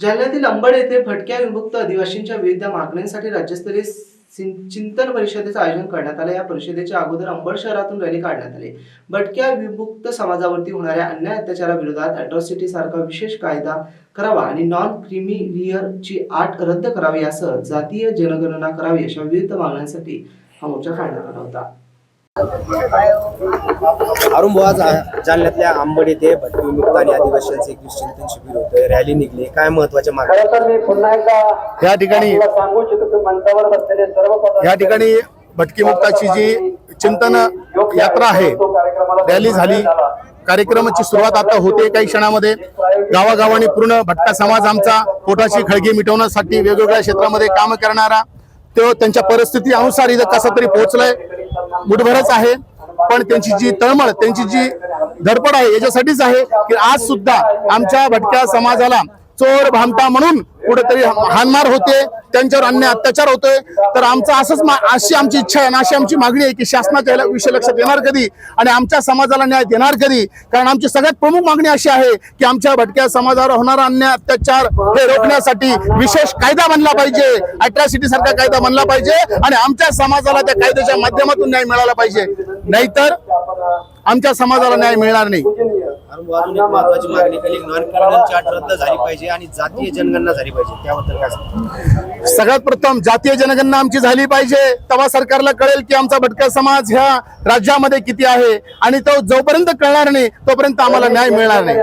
जालन्यातील अंबड येथे भटक्या विमुक्त आदिवासींच्या विविध मागण्यांसाठी राज्यस्तरीय सिं- चिंतन परिषदेचं आयोजन करण्यात आलं. या परिषदेच्या अगोदर अंबड शहरातून रॅली काढण्यात आली. भटक्या विमुक्त समाजावरती होणाऱ्या अन्याय अत्याचाराविरोधात अॅट्रॉसिटी सारखा विशेष कायदा करावा आणि नॉन क्रिमिलियरची आट रद्द करावी यासह जातीय जनगणना करावी अशा विविध मागण्यांसाठी हा मोर्चा काढण्यात आला होता. अरुण बुवा जालन्यातल्या आंबड येथे भटकी विमुक्त आणि आदिवासींचे एक दिवस चिंतन शिबिर होतं. रॅली निघली. काय महत्त्वाच्या मागण्या? खरं तर मी पुन्हा एकदा या ठिकाणी तुला सांगू इच्छितो की मंचावर बसलेले सर्व पदाधिकारी या ठिकाणी भटकी मुक्ताची जी चिंतन यात्रा आहे रॅली झाली. कार्यक्रमाची सुरुवात आता होते काही क्षणामध्ये. गावागावानी पूर्ण भटका समाज आमचा पोटाची खळगी मिटवण्यासाठी वेगवेगळ्या क्षेत्रामध्ये काम करणारा तो त्यांच्या परिस्थिती अनुसार इथं कसा तरी पोहोचलाय. मुठभरच आहे. पण त्यांची जी तळमळ त्यांची जी धडपड आहे याच्यासाठीच आहे की आज सुद्धा आमच्या भटक्या समाजाला चोर भामटा म्हणून कुठेतरी हानमार होते त्यांच्यावर अन्य अत्याचार होतोय. तर आमचं असंच अशी आमची इच्छा आहे आणि अशी आमची मागणी आहे की शासनाच्या विषय लक्षात येणार कधी आणि आमच्या समाजाला न्याय देणार कधी? कारण आमची सगळ्यात प्रमुख मागणी अशी आहे की आमच्या भटक्या समाजावर होणारा अन्याय अत्याचार हे रोखण्यासाठी विशेष कायदा बनला पाहिजे. अट्रॅसिटी सारखा कायदा बनला पाहिजे आणि आमच्या समाजाला त्या कायद्याच्या माध्यमातून न्याय मिळाला पाहिजे. नाहीतर आमच्या समाजाला न्याय मिळणार नाही. अजून एक महत्वाची मागणी केली नॉन क्रिमिनल चार्ट रद्द झाली पाहिजे आणि जातीय जनगणना झाली पाहिजे. त्याबद्दल काय सांगता? सगळ्यात प्रथम जातीय जनगणना आमची झाली पाहिजे. तेव्हा सरकारला कळेल की आमचा भटका समाज ह्या राज्यामध्ये किती आहे आणि तो जोपर्यंत कळणार नाही तोपर्यंत आम्हाला न्याय मिळणार नाही.